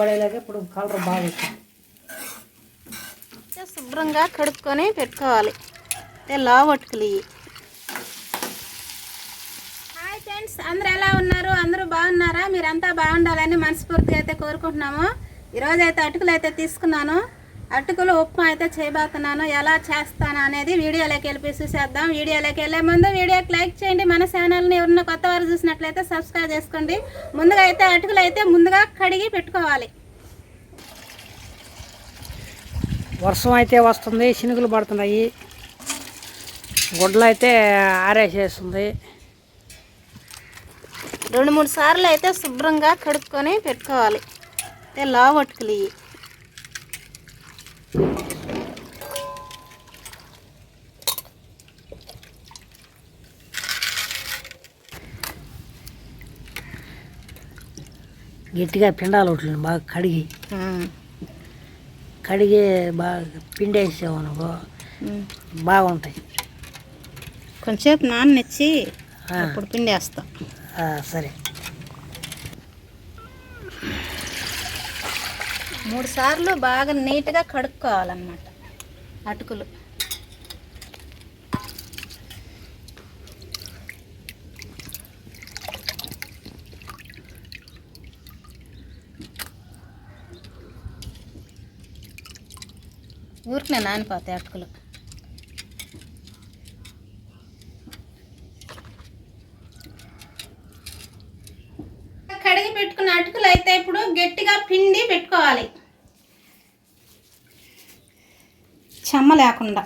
పడేలాగా ఇప్పుడు కలర్ బాగా శుభ్రంగా కడుక్కొని పెట్టుకోవాలి. అంటే లావు అటుకులు ఇవి హాయ్ ఫ్రెండ్స్ అందరూ ఎలా ఉన్నారు? అందరూ బాగున్నారా? మీరంతా బాగుండాలని మనస్ఫూర్తిగా అయితే కోరుకుంటున్నాము. ఈరోజు అయితే అటుకులు అయితే తీసుకున్నాను. అటుకులు ఉప్మా అయితే చేయబోతున్నాను. ఎలా చేస్తాను అనేది వీడియోలోకి వెళ్ళి చూసేద్దాం. వీడియోలోకి వెళ్ళే ముందు వీడియోకి లైక్ చేయండి. మన ఛానల్ని ఎవరన్నా కొత్త వారు చూసినట్లయితే సబ్స్క్రైబ్ చేసుకోండి. ముందుగా అయితే అటుకులు అయితే ముందుగా కడిగి పెట్టుకోవాలి. వర్షం అయితే వస్తుంది చినుకులు పడుతున్నాయి. గుడ్డలు అయితే ఆరేసేస్తుంది. రెండు మూడు సార్లు అయితే శుభ్రంగా కడుక్కొని పెట్టుకోవాలి. అంటే లావు అటుకులు ఇవి. గట్టిగా పిండాలు ఉంటుంది బాగా కడిగి. కడిగి బాగా పిండేసావు అనుకో బాగుంటాయి. కొంచెంసేపు నాన్నెచ్చి అప్పుడు పిండేస్తాం. ఆ, సరే. మూడు సార్లు బాగా నీట్గా కడుక్కోవాలన్నమాట. అటుకులు. ఊరికనే నానిపోతాయి అటుకులు. కడిగి పెట్టుకున్న అటుకులు అయితే ఇప్పుడు గట్టిగా పిండి పెట్టుకోవాలి. చెమ్మ లేకుండా.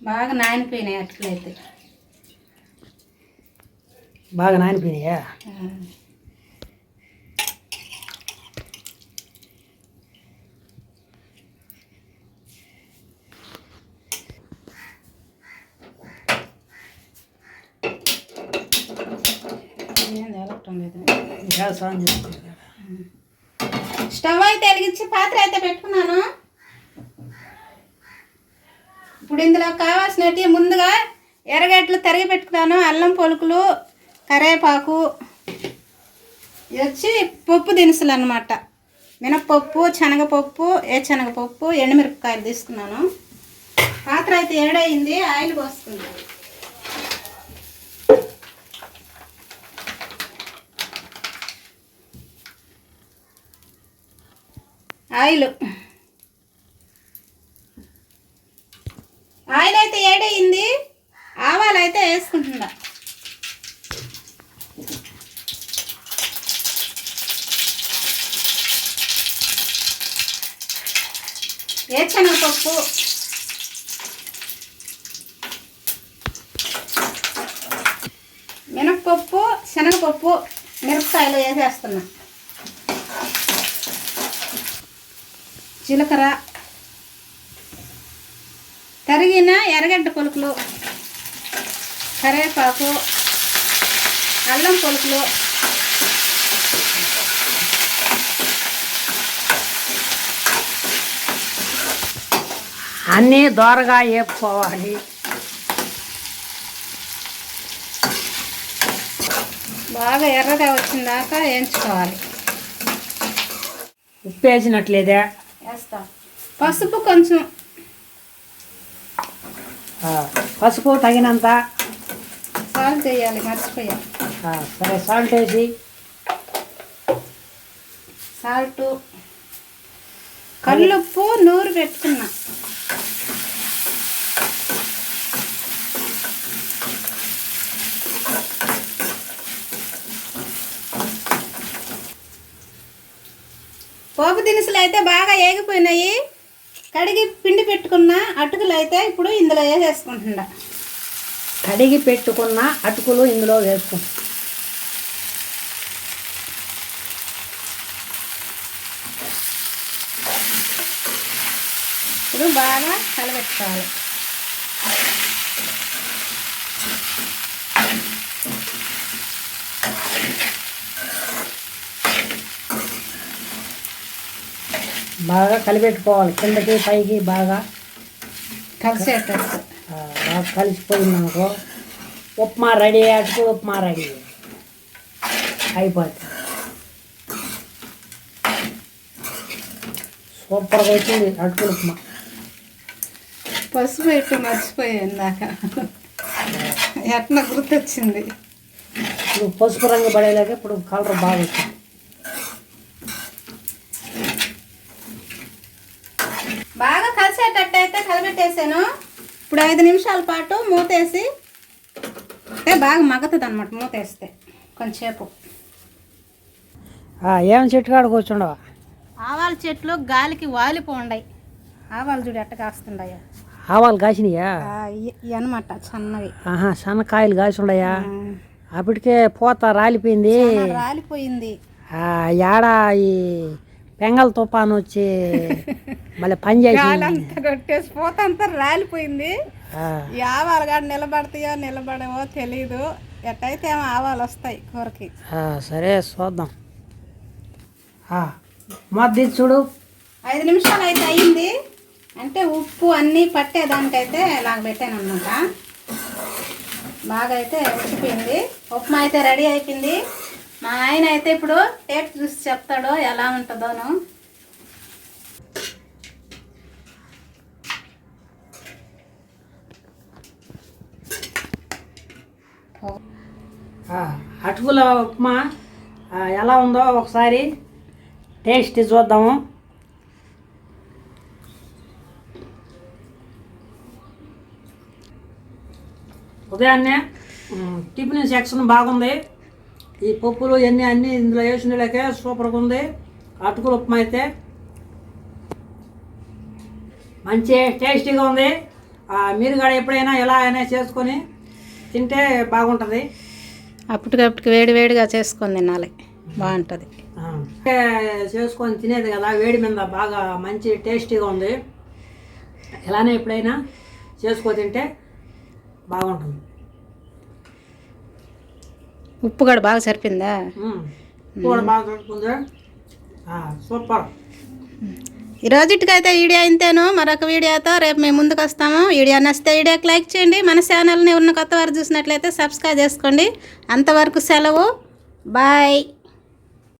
బాగా నానిపోయినాయి అటుకులు అయితే బాగా నానిపోయినాయా? గ్యాస్ ఆన్ చేసుకుంటా స్టవ్ అయితే వెలిగించి పాత్ర అయితే పెట్టుకున్నాను. ఇప్పుడు ఇందులో కావాల్సినవి ముందుగా ఎర్రగడ్డలు తరిగి పెట్టుకున్నాను అల్లం పొలుకులు కరేపాకు ఇది వచ్చి పప్పు దినుసులు అనమాట మినప్పప్పు శనగపప్పు ఏచనగపప్పు ఎండుమిరపకాయలు తీసుకున్నాను. పాత్ర అయితే ఏడైంది ఆయిల్ పోసుకున్నాను. ఆయిల్. ఆయిల్ అయితే ఏడయింది. ఆవాలు అయితే వేసుకుంటున్నా. వేరుశనగపప్పు మినప్పప్పు శనగపప్పు మిరపకాయలు వేసేస్తున్నా. జీలకర్ర. తరిగిన ఎర్రగడ్డ పొలుకులు. కరివేపాకు. అల్లం పొలుకులు. అన్నీ దోరగా వేపుకోవాలి బాగా ఎర్రగా వచ్చిన దాకా వేయించుకోవాలి. ఉప్పు వేసినట్లేదే వేస్తా. పసుపు కొంచెం. ఆ, పసుపు తగినంత. సాల్ట్ చేయాలి మర్చిపోయా. ఆ, సరే సాల్ట్ వేసి. సాల్ట్. కల్లుప్పు నూరు పెట్టుకున్నా. పోపు దినుసులు అయితే బాగా ఏగిపోయినాయి. కడిగి పిండి పెట్టుకున్న అటుకులు అయితే ఇప్పుడు ఇందులో వేసేసుకుంటున్నా. కడిగి పెట్టుకున్న అటుకులు ఇందులో వేసుకో. ఇప్పుడు బాగా కలబెట్టుకోవాలి. బాగా కలిపెట్టుకోవాలి. కిందకి పైకి బాగా. కలిసేటట్టు. బాగా కలిసిపోయింది అనుకో. ఉప్మా రెడీ అటుకు ఉప్మా రెడీ. అయిపోతుంది. సూపర్గా వచ్చింది అటుకులు ఉప్మా. పసుపు పెట్టు మర్చిపోయాను ఇందాక. ఎట్లా గుర్తొచ్చింది? ఇప్పుడు పసుపు రంగు పడేలాగా ఇప్పుడు కలర్ బాగా వచ్చింది బాగా కలిపెట్టేసాను ఇప్పుడు ఐదు నిమిషాల పాటు మూతేసి అంటే బాగా మగ్గుతుంది అనమాట మూతేస్తే కొంచెంసేపు. ఏం చెట్టు కాడ కూర్చుండవా? ఆవాల చెట్లు గాలికి వాలిపోండాయి. ఆవాలు చూడు ఎట్ట కాస్తుండయా. ఆవాలు కాసినాయా? అనమాట సన్నవి. ఆహా సన్నకాయలు కాసి ఉండయా ఆ, అప్పటికే పోత రాలిపోయింది. రాలిపోయింది. ఆ ఏడ ఈ పెంగల్ తుఫాను వచ్చి మళ్ళీ పని చేసి కొట్టేసి పోత అంతా రాలిపోయింది. ఆవాలు కాడ నిలబడతాయో నిలబడవో తెలీదు. ఎట్టయితే ఏమో ఆవాలు వస్తాయి కూరకి. సరే చూద్దాం మొద్దు చూడు. ఐదు నిమిషాలు అయితే అయ్యింది. అంటే ఉప్పు అన్నీ పట్టేదానికైతే ఇలాగ పెట్టాను అనమాట బాగా అయితే ఉడికిపోయింది. ఉప్మా అయితే రెడీ అయిపోయింది. మా ఆయన అయితే ఇప్పుడు టేస్ట్ చూసి చెప్తాడు ఎలా ఉంటుందోను. అటుకుల ఉప్మా ఎలా ఉందో ఒకసారి టేస్ట్ చూద్దాము. ఉదయాన్నే టిఫిన్ సెక్షన్ బాగుంది. ఈ పప్పులు ఇవన్నీ అన్నీ ఇందులో వేసినలకే సూపర్గా ఉంది. అటుకుల ఉప్మా అయితే మంచి టేస్టీగా ఉంది. మీరు కూడా ఎప్పుడైనా ఎలా అయినా చేసుకొని తింటే బాగుంటుంది. అప్పటికప్పటికి వేడి వేడిగా చేసుకొని తినాలి. బాగుంటుంది. చేసుకొని తినేది కదా వేడి మీద బాగా మంచి టేస్టీగా ఉంది. ఇలానే ఎప్పుడైనా చేసుకో తింటే బాగుంటుంది. ఉప్పు కూడా బాగా సరిపోయిందా? ఉమ్. కూడా బాగా సూపర్. ఈ రోజుటికైతే వీడియో ఇంతేను. మరొక వీడియోతో రేపు మేము ముందుకు వస్తాము. వీడియో నచ్చితే వీడియోకి లైక్ చేయండి. మన ఛానల్ని ఉన్న కొత్త వారు చూసినట్లయితే సబ్స్క్రైబ్ చేసుకోండి. అంతవరకు సెలవు. బాయ్.